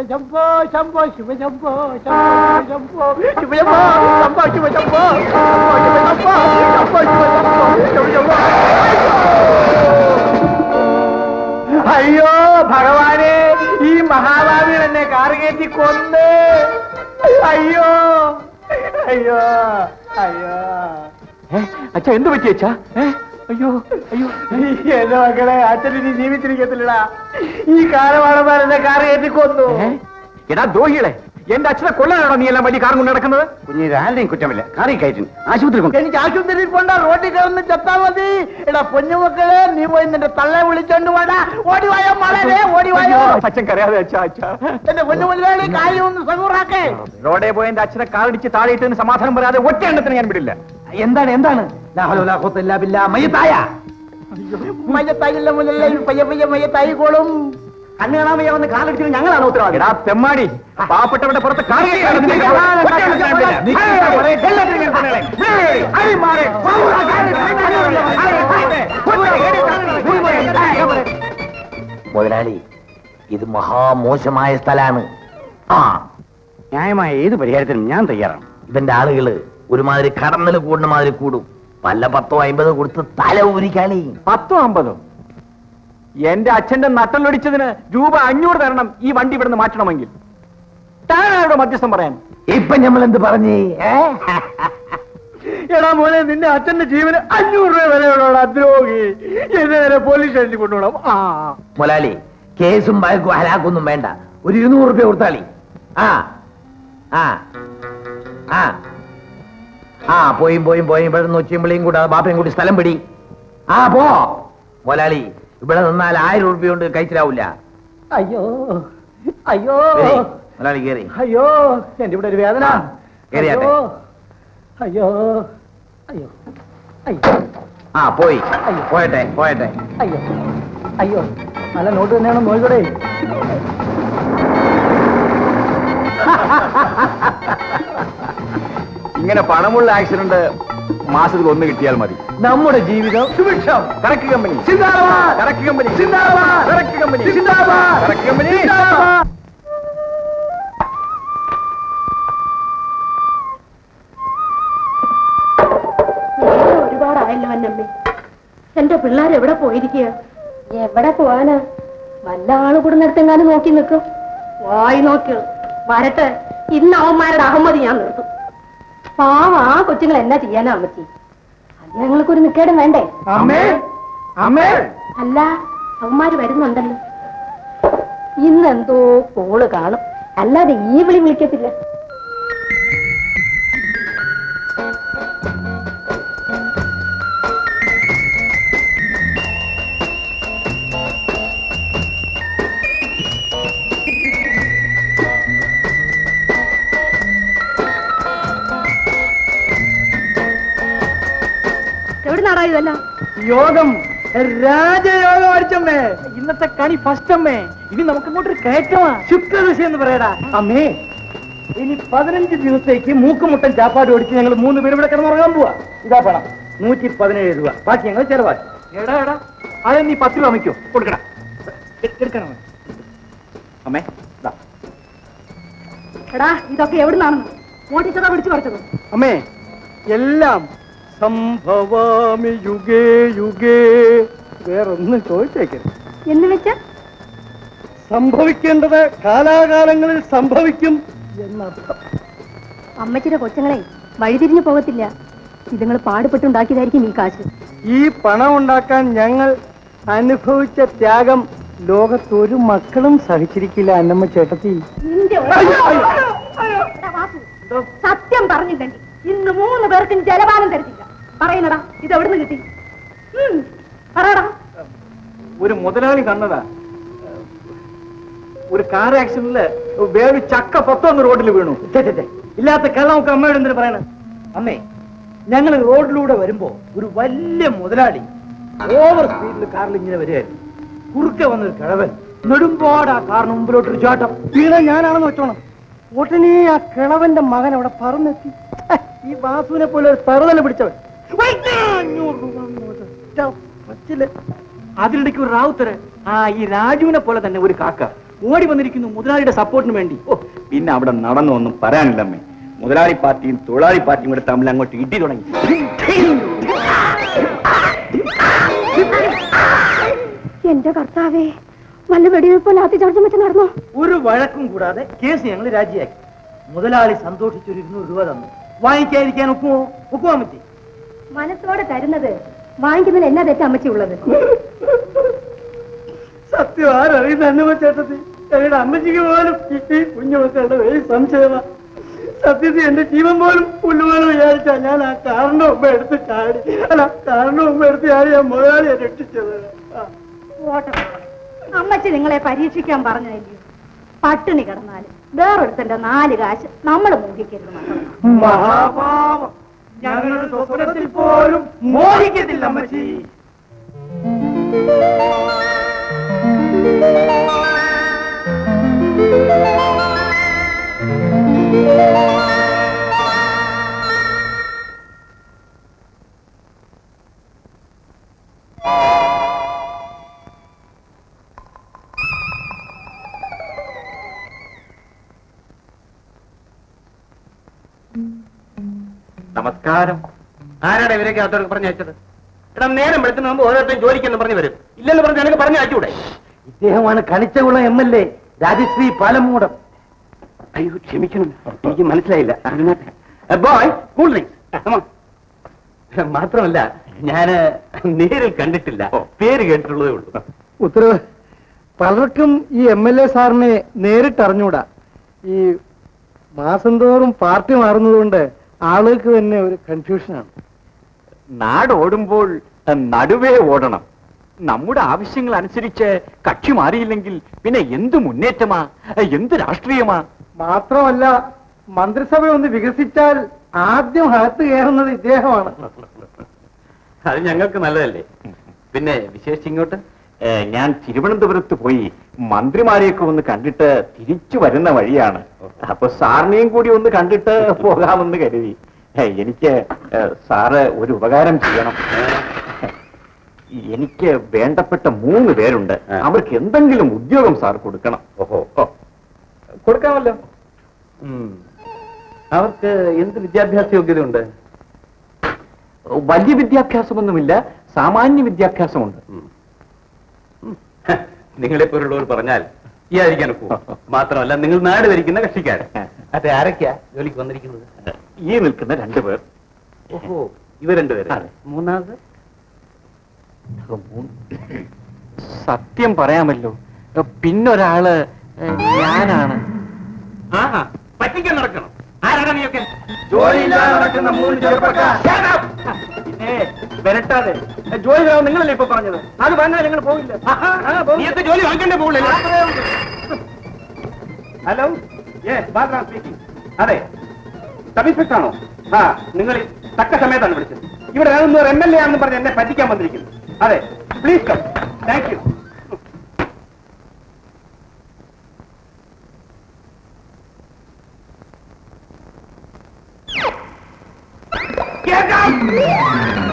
ശിവശംഭോ ശംഭോ ശിവശംഭോ ശംഭോ ശിവശംഭോ ശംഭോ ശിവശംഭോ ശംഭോ ശിവശംഭോ ശംഭോ ശിവശംഭോ അയ്യോ ഭഗവാനെ ഈ മഹാഭാവി എന്നെ കാറുകയറ്റി കൊന്ന്. അയ്യോ അയ്യോ അയ്യോ. അച്ഛ എന്ത് പറ്റി അച്ഛാ? അയ്യോ അയ്യോ. എന്റെ മക്കളെ അച്ഛൻ ഇനി ജീവിച്ചിരിക്കത്തില്ലടാ. ഈ കാലമാണന്മാർ എന്നെ കാറ് കയറ്റി കൊന്നു. എടാ ദ്രോഹികളെ എന്റെ അച്ഛനെ കൊള്ളാനാണോ നീ എല്ലാം വലിയ കാറും കൊണ്ട് നടക്കുന്നത് കുഞ്ഞിന് ആരുടെയും കുറ്റമില്ല. കാറി കയറ്റി ആശുപത്രി കൊണ്ട്. എനിക്ക് ആശുപത്രിയിൽ പോണ്ട റോഡിൽ കിടന്ന് ചത്താ മതി. എടാ പൊന്നുമക്കളെ നീ പോയി നിന്റെ തള്ളെ വിളിച്ചോണ്ട് പോടാ ഓടിവായോ മളരെ ഓടിവായോ അച്ഛൻ കരയാതെ അച്ഛാ അച്ഛാ. എന്റെ കാര്യം ഒന്ന് സഹൂറാക്കേ റോഡേ പോയി എന്റെ അച്ഛനെ കാറിടിച്ച് താഴെ ഇട്ടതിന് സമാധാനം പറയാതെ ഒറ്റ എണ്ണത്തിന് ഞാൻ വിടില്ല. എന്താണ് എന്താണ്? മയ്യത്തായ മയ്യത്തായില്ല മുതലേ പയ്യ പയ്യ മയ്യത്തായിക്കോളും കണ്ണു കാണാൻ വയ്യ വന്ന് കാലടിച്ചത് ഞങ്ങളാണ് ഉത്തരവാദി എടാ തെമ്മാടി പാവപ്പെട്ടവരുടെ പുറത്ത്. മുതലാളി ഇത് മഹാമോശമായ സ്ഥലാണ് ആ ന്യായമായ ഏത് പരിഹാരത്തിനും ഞാൻ തയ്യാറാണ് ഇവന്റെ ആളുകൾ ഒരുമാതിരി കടന്നൽ കൂടുന്ന മാതിരി കൂടും വല്ല പത്തോ അമ്പതോ കൊടുത്ത് തല ഊരിക്കാളി. പത്തോ അമ്പതോ? എന്റെ അച്ഛന്റെ നട്ടലൊടിച്ചതിന് രൂപ അഞ്ഞൂറ് തരണം ഈ വണ്ടി ഇവിടുന്ന് മാറ്റണമെങ്കിൽ. താനാരുടെ മധ്യസ്ഥം പറയാൻ? ഇപ്പൊ നമ്മൾ എന്ത് പറഞ്ഞേ? എടാ മോനെ നിന്റെ അച്ഛന്റെ ജീവന് അഞ്ഞൂറ് രൂപ വിലയുള്ള ദ്രോഹി. എന്നെ പോലീസ് സ്റ്റേഷനിൽ കൊണ്ടുപോകണം ആ. മുലാലി കേസും വഴക്കും ഹലാക്കൊന്നും വേണ്ട. ഒരു ഇരുന്നൂറ് രൂപ കൊടുത്താളി. ആ. ആ. ആ. ആ പോയും പോയും പോയും. ഇവിടെ നിന്ന് ഉച്ചയുമ്പളിയും കൂടെ ബാപ്പയും കൂടി സ്ഥലം പിടി. ആ പോ. മുതലാളി ഇവിടെ നിന്നാൽ ആയിരം രൂപ കൊണ്ട് കഴിച്ചിലാവൂല. അയ്യോ അയ്യോ. കേറി. മുതലാളി അയ്യോ എന്റെ ഇവിടെ ഒരു വേദന. കേറിയാട്ടെ. അയ്യോ. അയ്യോ അയ്യോ ആ പോയി. പോയട്ടെ പോയട്ടെ. അയ്യോ അയ്യോ. നല്ല നോട്ട് തന്നെയാണ് നോയിക്കൂടെ ഇങ്ങനെ പണമുള്ള ആക്സിഡന്റ് മാസത്തിൽ ഒന്ന് കിട്ടിയാൽ മതി. നമ്മുടെ ജീവിതം സുഭിക്ഷം. Correct company! Correct company! Correct company! Correct company. ഒരുപാടായല്ലോ അന്നമ്മേ. എന്റെ പിള്ളേർ എവിടെ പോയിരിക്കുക എവിടെ പോവാനാ? വല്ല ആൾ കൂടുന്നിടത്തെങ്ങാനും നോക്കി നിൽക്കും. വായി നോക്കി. വരട്ടെ. ഇന്ന് അവന്മാരുടെ അഹമ്മതി ഞാൻ നിർത്തും. പാവ ആ കൊച്ചുങ്ങൾ എന്നാ ചെയ്യാനാ അമ്മച്ചി? അത് ഞങ്ങൾക്ക് ഒരു നിക്കേടും വേണ്ടേ? അമ്മേ അമ്മേ. അല്ല അവന്മാര് വരുന്നുണ്ടല്ലോ. ഇന്നെന്തോ കോൾ കാണും. അല്ലാതെ ഈ വിളി വിളിക്കത്തില്ല. ഇതല്ല. യോഗം. രാജയോഗം അടിച്ചമ്മേ. ഇന്നത്തെ കണി ഫസ്റ്റ് അമ്മേ ഇനി നമുക്ക് ഇങ്ങോട്ടൊരു കയറ്റമാ ശുക്രദശ എന്ന് പറയടാ. അമ്മേ ഇനി പതിനഞ്ച് ദിവസത്തേക്ക് മൂക്കുമുട്ടൻ ചാപ്പാട് ഓടിച്ച് ഞങ്ങൾ മൂന്ന് പേരും ഇവിടെ കിടന്നുറങ്ങാൻ പോവാ. ഇതാ പണം. നൂറ്റി പതിനേഴ് രൂപ. ബാക്കി ഞങ്ങൾ ചെലവാക്കി. എടാ എടാ. അത് നീ പത്ത് രൂപ വയ്ക്കോ കൊടുക്കടാ. എടുക്കണം അമ്മേ. എടാ ഇതൊക്കെ എവിടുന്നാണെന്ന്? മോട്ടിച്ചതാ പിടിച്ചു പറിച്ചത്? അമ്മേ എല്ലാം സംഭവാമി യുഗേ യുഗേ. വേറൊന്നും ചോദിച്ചേക്കരുത് എന്ന് വെച്ചാ? സംഭവിക്കേണ്ടത് കാലാകാലങ്ങളിൽ സംഭവിക്കും എന്നർത്ഥം. അമ്മച്ചിയുടെ കൊച്ചങ്ങളെ വഴിതിരിഞ്ഞു പോകത്തില്ല. ഇതുങ്ങൾ പാടുപെട്ടുണ്ടാക്കിയതായിരിക്കും ഈ കാശ്. ഈ പണം ഉണ്ടാക്കാൻ ഞങ്ങൾ അനുഭവിച്ച ത്യാഗം ലോകത്തൊരു മക്കളും സഹിച്ചിരിക്കില്ല അന്നമ്മ ചേട്ടത്തി. സത്യം പറഞ്ഞില്ലെങ്കിൽ ഇന്ന് മൂന്ന് പേർക്കും ജലപാനം തരത്തില്ല പറയുന്നടാ ഇത് എവിടുന്ന് കിട്ടി? പറയടാ. ഒരു മുതലാളി കണ്ടതാ. ഒരു കാർ ആക്സിഡന്റിൽ വേറെ ചക്ക പത്തൊന്ന് റോഡിൽ വീണു. ഇല്ലാത്ത കള്ള നമുക്ക് അമ്മയോട് എന്തിനു പറയണേ? അമ്മേ ഞങ്ങൾ റോഡിലൂടെ വരുമ്പോ ഒരു വലിയ മുതലാളി ഓവർ സ്പീഡിൽ കാറിൽ ഇങ്ങനെ വരികയായിരുന്നു. കുറുക്കെ വന്നൊരു കിഴവൻ നെടുമ്പാട് ആ കാറിന് മുമ്പിലോട്ട് ഒരു ചാട്ടം. വീണ ഞാനാണെന്ന് വെച്ചോണം. ഉടനെ ആ കിളവന്റെ മകൻ അവിടെ പറന്നെത്തി. ഈ വാസുവിനെ പോലെ ഒരു തറുതല പിടിച്ചവൻ. അഞ്ഞൂറ് രൂപ. അതിനിടയ്ക്ക് ഒരു റാവുത്തര് ആ ഈ രാജുവിനെ പോലെ തന്നെ ഒരു കാക്ക. ഓടി വന്നിരിക്കുന്നു മുതലാളിയുടെ സപ്പോർട്ടിന് വേണ്ടി. ഓ, പിന്നെ അവിടെ നടന്നു ഒന്നും പറയാനില്ല അമ്മേ മുതലാളി പാർട്ടിയും തൊഴിലാളി പാർട്ടിയും കൂടെ തമ്മിൽ അങ്ങോട്ട് ഇടി തുടങ്ങി. എന്റെ കർത്താവേ വല്ല വെടിവെപ്പോ ലാത്തി ചാർജും വെച്ച് നടന്നോ? ഒരു വഴക്കും കൂടാതെ കേസ് ഞങ്ങൾ രാജിയാക്കി. മുതലാളി സന്തോഷിച്ചൊരു ഇരുന്നൂറ് രൂപ തന്നു. വാങ്ങിക്കാതിരിക്കാൻ ഒക്കുമോ ഒക്കുമോ അമ്മച്ചി മനസ്സോടെ തരുന്നത് വാങ്ങിക്കുന്നതിൽ എന്നാ തെറ്റ അമ്മച്ചി ഉള്ളത് സത്യം ആരറിയുന്ന അന്നമ്മ ചേട്ടത്തി? ഞങ്ങളുടെ അമ്മച്ചിക്ക് പോലും ഈ കുഞ്ഞു മക്കളുടെ വലിയ സംശയമാ. സത്യത്തിൽ എന്റെ ജീവൻ പോലും പുല്ലുപോലെ വിചാരിച്ചാ ഞാൻ ആ കാറിന്റെ മുമ്പ് എടുത്ത് ചാടി. അല്ല കാറിന്റെ മുമ്പ് എടുത്ത് ചാടി ആ മുതലാളിയെ രക്ഷിച്ചത്. അമ്മച്ചി നിങ്ങളെ പരീക്ഷിക്കാൻ പറഞ്ഞില്ലയോ പട്ടിണി കിടന്നാൽ വേറൊരുത്തന്റെ നാല് കാശ് നമ്മൾ മോഹിക്കരുത് മഹാപാപം. ഞങ്ങളുടെ സ്വപ്നത്തിൽ പോലും മോഹിക്കത്തില്ല അമ്മച്ചി. നമസ്കാരം. ആരാണ് ഇവരൊക്കെ അകത്തോട്ട് പറഞ്ഞു അയച്ചത്? എടാ നേരം വെളുത്തിന് മുമ്പ് ഓരോരുത്തരും ജോലിക്കെന്ന് പറഞ്ഞു വരും. ഇല്ലെന്ന് പറഞ്ഞ് എനിക്ക് പറഞ്ഞു അയച്ചൂടെ? ഇദ്ദേഹമാണ് Kanichakulam M L A Rajasree Palamoodam. അയ്യോ ക്ഷമിക്കണം. എനിക്ക് മനസ്സിലായില്ല. ബോയ് കൂൾ ഡ്രിങ്ക്സ് മാത്രമല്ല ഞാൻ നേരിൽ കണ്ടിട്ടില്ല. പേര് കേട്ടിട്ടുള്ളതേ ഉള്ളൂ. ഉത്തരവ്. പലർക്കും ഈ എം എൽ എ സാറിനെ നേരിട്ട് അറിഞ്ഞൂടാ ഈ മാസം തോറും പാർട്ടി മാറുന്നതുകൊണ്ട് ആളുകൾക്ക് തന്നെ ഒരു കൺഫ്യൂഷനാണ് നാട് ഓടുമ്പോൾ അഹ്, നടുവേ ഓടണം. നമ്മുടെ ആവശ്യങ്ങൾ അനുസരിച്ച് കക്ഷി മാറിയില്ലെങ്കിൽ പിന്നെ എന്ത് മുന്നേറ്റമാ? എന്ത് രാഷ്ട്രീയമാ? മാത്രമല്ല മന്ത്രിസഭ ഒന്ന് വികസിച്ചാൽ ആദ്യം അകത്ത് കയറുന്നത് ഇദ്ദേഹമാണ്. അത് ഞങ്ങൾക്ക് നല്ലതല്ലേ? പിന്നെ വിശേഷിച്ച് ഇങ്ങോട്ട്? ഞാൻ തിരുവനന്തപുരത്ത് പോയി മന്ത്രിമാരെയൊക്കെ ഒന്ന് കണ്ടിട്ട് തിരിച്ചു വരുന്ന വഴിയാണ്. അപ്പൊ സാറിനെയും കൂടി ഒന്ന് കണ്ടിട്ട് പോകാമെന്ന് കരുതി. എനിക്ക് സാറ് ഒരു ഉപകാരം ചെയ്യണം. എനിക്ക് വേണ്ടപ്പെട്ട മൂന്ന് പേരുണ്ട്. അവർക്ക് എന്തെങ്കിലും ഉദ്യോഗം സാർ കൊടുക്കണം. ഓഹോ. കൊടുക്കാമല്ലോ. അവർക്ക് എന്ത് വിദ്യാഭ്യാസ യോഗ്യതയുണ്ട്? വലിയ വിദ്യാഭ്യാസമൊന്നുമില്ല സാമാന്യ വിദ്യാഭ്യാസമുണ്ട്. നിങ്ങളെ പോലുള്ളവർ പറഞ്ഞാൽ ഈ ഒക്കൂ. മാത്രമല്ല നിങ്ങൾ നാട് ഭരിക്കുന്ന കക്ഷിക്കാരൻ അതെ ആരൊക്കെയാ ജോലിക്ക് വന്നിരിക്കുന്നത്? ഈ നിൽക്കുന്ന രണ്ടുപേർ ഓഹോ. ഇവ രണ്ടുപേര്. മൂന്നാമത്? സത്യം പറയാമല്ലോ. പിന്നൊരാൾ ഞാനാണ്. പറ്റിക്കാൻ നടക്കണം. ആരാണ് നീയൊക്കെ? ജോലിയില്ലാതെ നടക്കുന്ന മൂന്ന് ചെറുപ്പക്കാർ. വരട്ടാതെ. ജോലി വേണം നിങ്ങളല്ലേ ഇപ്പൊ പറഞ്ഞത്? അത് പറഞ്ഞാൽ നിങ്ങൾ പോകില്ല നീയൊക്കെ ജോലി വാങ്ങിക്കണ്ടേ പോകില്ല ഹലോ ബാദ്രാം സ്പീക്കിംഗ് അതെ സബ് ഇൻസ്പെക്ടർ ആണോ ആ നിങ്ങൾ തക്ക സമയത്താണ് വിളിച്ചത്. ഇവിടെ ഒരു എം എൽ എ ആണെന്ന് പറഞ്ഞ് എന്നെ പറ്റിക്കാൻ വന്നിരിക്കുന്നു. അതെ. Please come thank you